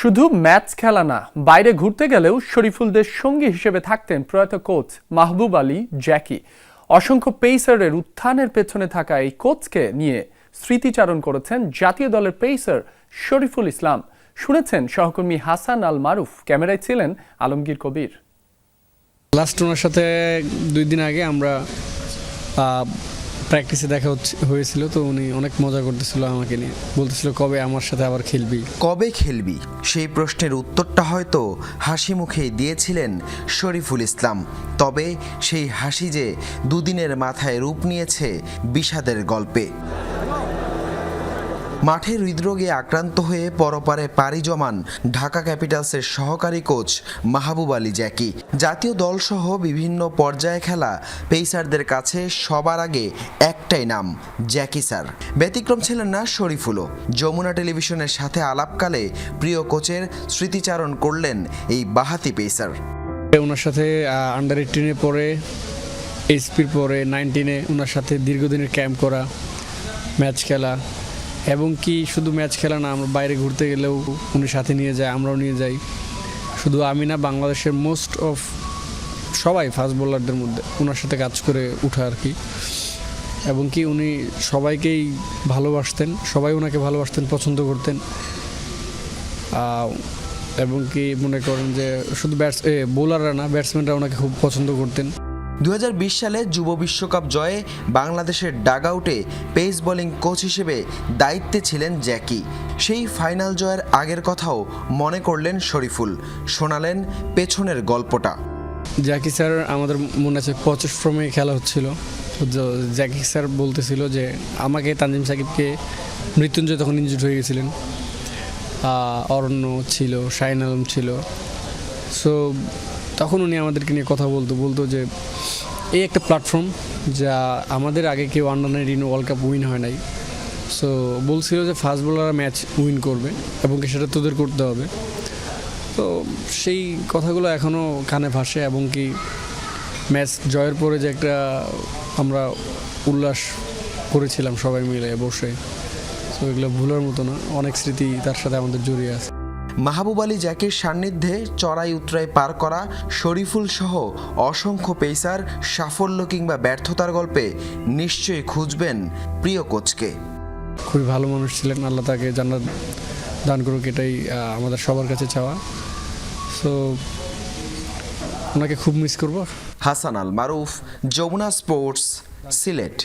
শুধু ম্যাচ খেলা না, বাইরে ঘুরতে গেলেও শরীফুলদের সঙ্গী হিসেবে থাকতেন প্রয়াত কোচ মাহবুব আলী, জ্যাকি। অসংখ্য পেসারের উত্থানের পেছনে থাকা এই কোচকে নিয়ে স্মৃতিচারণ করেছেন জাতীয় দলের পেসার শরীফুল ইসলাম। শুনেছেন সহকর্মী হাসান আল মারুফ। ক্যামেরায় ছিলেন আলমগীর কবির। লাস্ট ওনার সাথে দুই দিন আগে আমরা প্র্যাকটিসে দেখা হয়েছিল তো উনি অনেক মজা করতেছিল আমাকে নিয়ে। বলতেছিল, কবে আমার সাথে আবার খেলবি? কবে খেলবি? সেই প্রশ্নের উত্তরটা হয়তো হাসি মুখেই দিয়েছিলেন শরীফুল ইসলাম। তবে সেই হাসি যে দুদিনের মাথায় রূপ নিয়েছে বিষাদের গল্পে। মাঠে হৃদরোগে আক্রান্ত হয়ে পরপারে পাড়ি জমান ঢাকা ক্যাপিটালসের সহকারী কোচ মাহবুব আলী জ্যাকি। জাতীয় দলসহ বিভিন্ন পর্যায়ে খেলা, পেসারদের কাছে সবার আগে একটাই নাম, জ্যাকি স্যার। ব্যতিক্রম ছিলেন না শরীফুলও। যমুনা টেলিভিশনের সাথে আলাপকালে প্রিয় কোচের স্মৃতিচারণ করলেন এই বাহাতি পেসার। ওনার সাথে আন্ডার এইটিনে পরে এইচপির পরে নাইনটিনে ওনার সাথে দীর্ঘদিনের ক্যাম্প করা ম্যাচ খেলা। এবং কি শুধু ম্যাচ খেলা না, আমরা বাইরে ঘুরতে গেলেও উনি সাথে নিয়ে যায়, আমরাও নিয়ে যাই। শুধু আমি না, বাংলাদেশের মোস্ট অফ সবাই ফাস্ট বোলারদের মধ্যে ওনার সাথে কাজ করে উঠা আর কি। এবং কি উনি সবাইকেই ভালোবাসতেন, সবাই ওনাকে ভালোবাসতেন, পছন্দ করতেন। এবং কি মনে করেন যে শুধু ব্যাটস বোলাররা না ব্যাটসম্যানরা ওনাকে খুব পছন্দ করতেন। দু হাজার বিশ সালে যুব বিশ্বকাপ জয়ে বাংলাদেশের ডাগআউটে পেস বোলিং কোচ হিসেবে দায়িত্বে ছিলেন জ্যাকি। সেই ফাইনাল জয়ের আগের কথাও মনে করলেন শরীফুল। শোনালেন পেছনের গল্পটা। জ্যাকি স্যার, আমাদের মনে আছে পঁচিশ ফ্রমে খেলা হচ্ছিল। জ্যাকি স্যার বলতেছিল যে, আমাকে তানজিম সাকিবকে মৃত্যুঞ্জয় তখন ইনজুড হয়ে গেছিলেন। অরণ্য ছিল, শাহিন আলম ছিল। সো তখন উনি আমাদেরকে নিয়ে কথা বলতো বলতো যে এই একটা প্ল্যাটফর্ম যা আমাদের আগে কেউ under nineteen world cup win হয় নাই। সো বলছিল যে ফাস্ট বোলাররা ম্যাচ উইন করবে এবং কি সেটা তোদের করতে হবে। তো সেই কথাগুলো এখনও কানে ভাসে এবং কি ম্যাচ জয়ের পরে যে একটা আমরা উল্লাস করেছিলাম সবাই মিলে বসে। তো এগুলো ভুলার মতো না, অনেক স্মৃতি তার সাথে আমাদের জড়িয়ে আছে। মাহবুব আলী জ্যাকের সান্নিধ্যে চড়াই উতরাই পার করা শরীফুল সহ অসংখ্য পেসার সাফল্য কিংবা ব্যর্থতার গল্পে নিশ্চয়ই খুঁজবেন প্রিয় কোচকে। খুবই ভালো মানুষ ছিলেন আল্লাহ তাকে জান্নাত দান করুক এটাই আমাদের সবার কাছে চাওয়া। সো ওনাকে খুব মিস করব। হাসান আল মারুফ যমুনা স্পোর্টস সিলেট।